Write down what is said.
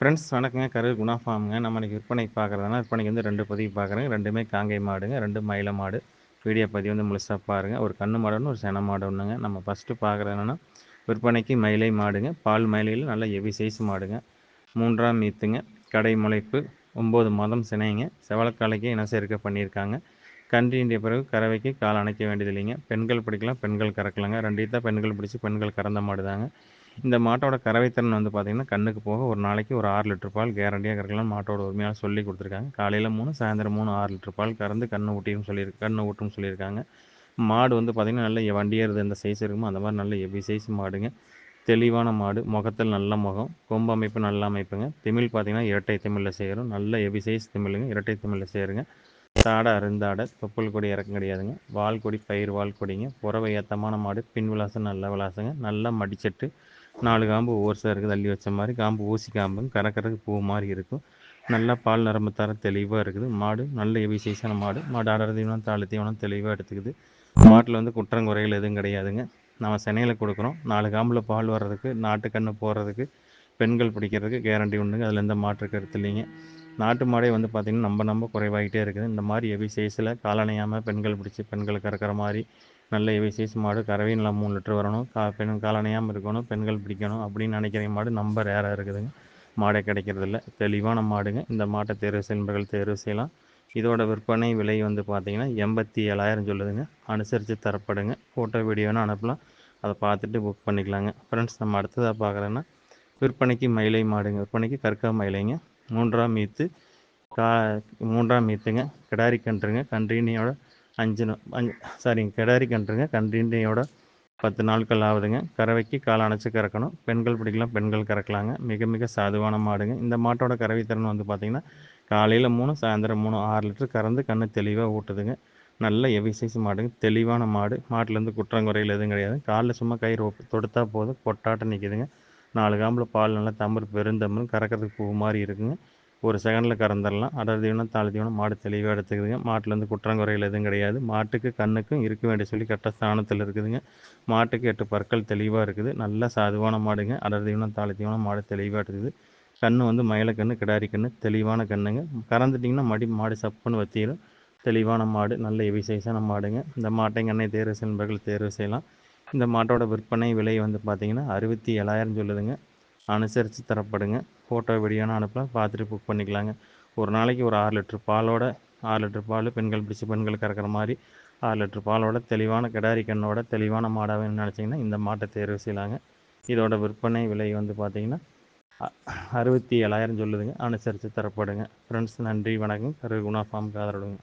Friends வணக்கங்க. கருவி குணா ஃபார்முங்க நம்ம இன்றைக்கி விற்பனைக்கு பார்க்குறதுனா விற்பனைக்கு வந்து ரெண்டு பதிவு பார்க்குறேங்க. ரெண்டுமே காங்கை மாடுங்க. ரெண்டு மயில மாடு. வீடியோ பதிவு வந்து முழுசாக பாருங்கள் ஒரு கண்ணு மாடு ஒன்று ஒரு சென மாடு ஒன்றுங்க நம்ம ஃபஸ்ட்டு பார்க்குறது என்னென்னா விற்பனைக்கு மயிலை மாடுங்க. பால் மயிலையில் நல்ல எவி சைஸ் மாடுங்க. மூன்றாம் மீத்துங்க. கடை முளைப்பு ஒம்பது மாதம் சினைங்க. செவலக்காலைக்கு இன சேர்க்கை பண்ணியிருக்காங்க. கன்றியின்ற பிறகு கறவைக்கு கால் அணைக்க வேண்டியது இல்லைங்க பெண்கள் பிடிக்கலாம் பெண்கள் கறக்கலாங்க. ரெண்டு தான் பெண்கள் பிடிச்சி பெண்கள் கறந்த மாடு தாங்க இந்த மாட்டோட கறவைத்திறன் வந்து பார்த்திங்கன்னா கண்ணுக்கு போக ஒரு நாளைக்கு ஒரு ஆறு லிட்டர் பால் கேரண்டியாக கறக்கலாம். மாட்டோட உரிமையாக சொல்லி கொடுத்துருக்காங்க. காலையில் மூணு சாயந்தரம் மூணு ஆறு லிட்டர் பால் கறந்து கண்ணை ஊட்டியும் சொல்லியிரு கண்ணை ஊட்டும் சொல்லியிருக்காங்க. மாடு வந்து பார்த்திங்கன்னா நல்ல வண்டியறது எந்த சைஸ் இருக்குமோ அந்த மாதிரி நல்ல எவ்வி சைஸ் மாடுங்க. தெளிவான மாடு முகத்தில் நல்ல முகம் கொம்பு அமைப்பு நல்ல அமைப்புங்க. தமிழ் பார்த்திங்கன்னா இரட்டை தமிழில் செய்கிறோம் நல்ல எவி சைஸ் தமிழுங்க. இரட்டை தமிழில் செய்கிறோங்க தாடை அருந்தாடை தொப்புள் கொடி இறக்கம் கிடையாதுங்க. வால் கொடி பயிர் வால் கொடிங்க. புறவை ஏத்தமான மாடு பின் விலாசம் நல்ல விலாசங்க. நல்லா மடிச்சட்டு நாலு காம்பு ஒவ்வொரு இருக்குது தள்ளி வச்ச மாதிரி காம்பு ஊசி காம்பும் கறக்கறதுக்கு பூ மாதிரி இருக்கும். நல்லா பால் நரம்பு தர தெளிவாக இருக்குது. மாடு நல்ல எவி சைஸான மாடு. மாடு அடர் தீவனம் தாழ் தீவனம் தெளிவாக எடுத்துக்குது. மாட்டில் வந்து குற்றங்குறைகள் எதுவும் கிடையாதுங்க. நம்ம சென்னையில் கொடுக்குறோம். நாலு காம்பில் பால் வர்றதுக்கு நாட்டுக்கண்ணு போடுறதுக்கு பெண்கள் பிடிக்கிறதுக்கு கேரண்டி உண்டுங்க. அதில் எந்த மாற்று கருத்து இல்லைங்க. நாட்டு மாடே வந்து பார்த்திங்கன்னா நம்ம நம்ம குறைவாகிட்டே இருக்குது. இந்த மாதிரி எவி சைஸில் காலணையாமல் பெண்கள் பிடிச்சி பெண்கள் கறக்கிற மாதிரி நல்ல விசேஷ சைஸ் மாடு கறவை நல்லா மூணு லிட்டர் வரணும். கா பெண் காலணையாமல் இருக்கணும் பெண்கள் பிடிக்கணும் அப்படின்னு நினைக்கிற மாடு நம்ம ரேராக இருக்குதுங்க. மாடே கிடைக்கிறதில்ல. தெளிவான மாடுங்க. இந்த மாட்டை தேர்வு செய்பவர்கள் தேர்வு செய்யலாம். இதோட விற்பனை விலை வந்து பார்த்திங்கன்னா எண்பத்தி ஏழாயிரம் சொல்லுதுங்க. அனுசரித்து தரப்படுங்க. ஃபோட்டோ வீடியோன்னு அனுப்பலாம். அதை பார்த்துட்டு புக் பண்ணிக்கலாங்க. ஃப்ரெண்ட்ஸ் நம்ம அடுத்ததாக பார்க்குறேன்னா விற்பனைக்கு மயிலை மாடுங்க. விற்பனைக்கு கற்கா மயிலைங்க. மூன்றாம் மீத்து கா மூன்றாம் மீத்துங்க. கிடாரி கன்றுங்க. கன்றினியோட அஞ்சு அஞ்சு சாரிங்க. கிடாரி கன்றுங்க கன்றினியோட பத்து நாட்கள் ஆகுதுங்க. கறவைக்கு கால் அணைச்சி கறக்கணும். பெண்கள் பிடிக்கலாம் பெண்கள் கறக்கலாங்க. மிக மிக சாதுவான மாடுங்க. இந்த மாட்டோட கறவை திறன் வந்து பார்த்திங்கன்னா காலையில் மூணு சாயந்தரம் மூணு ஆறு லிட்டர் கறந்து கண்ணு தெளிவாக ஊட்டுதுங்க. நல்ல எவி சைஸ் மாடுங்க. தெளிவான மாடு. மாட்டிலேருந்து குற்றங்குறையில் எதுவும் கிடையாது. காலில் சும்மா கயிறு தொடுத்தா போதும். பொட்டாட்டம் நிற்கிதுங்க நாலு காம்பில் பால் நல்லா தம்பர் பெருந்தம்பரும் கறக்கிறதுக்கு பூ மாதிரி இருக்குங்க. ஒரு செகண்டில் கறந்துடலாம் அடர் தீவனம் தாழ் தீவனம் மாடு தெளிவாக எடுத்துக்குதுங்க. மாட்டிலேருந்து குற்றங்குறையில் எதுவும் கிடையாது. மாட்டுக்கு கண்ணுக்கும் இருக்க வேண்டிய சொல்லி கரெக்டாக ஸ்தானத்தில் இருக்குதுங்க. மாட்டுக்கு எட்டு பற்கள் தெளிவாக இருக்குது. நல்ல சாதுவான மாடுங்க. அடர் தீவனம் தாழ் தீவனம் மாடு தெளிவாக எடுத்துக்குது கண் வந்து மயில கன்று கிடாரி கண்ணு தெளிவான கண்ணுங்க. கறந்துட்டிங்கன்னா மடி மாடு சப்புன்னு வத்திடும் தெளிவான மாடு நல்ல எவி சைஸான மாடுங்க. இந்த மாட்டை கண்ணை தேர்வு செய்பவர்கள் தேர்வு செய்யலாம். இந்த மாட்டோட விற்பனை விலை வந்து பார்த்திங்கன்னா அறுபத்தி ஏழாயிரம் சொல்லுதுங்க. அனுசரித்து தரப்படுங்க. ஃபோட்டோ வீடியோன்னு அனுப்பலாம் பார்த்துட்டு புக் பண்ணிக்கலாங்க. ஒரு நாளைக்கு ஒரு ஆறு லிட்டர் பாலோட ஆறு லிட்டர் பால் பெண்கள் பிடிச்சி பெண்கள் கறக்கிற மாதிரி ஆறு லிட்டர் பாலோட தெளிவான கிடாரி கண்ணோட தெளிவான மாடாக நினச்சிங்கன்னா இந்த மாட்டை தேர்வு செய்யலாங்க. இதோட விற்பனை விலை வந்து பார்த்திங்கன்னா அறுபத்தி ஏழாயிரம் சொல்லுதுங்க. அனுசரித்து தரப்படுங்க. ஃப்ரெண்ட்ஸ் நன்றி வணக்கம். கரு குணா ஃபார்முக்கு காதரடுங்க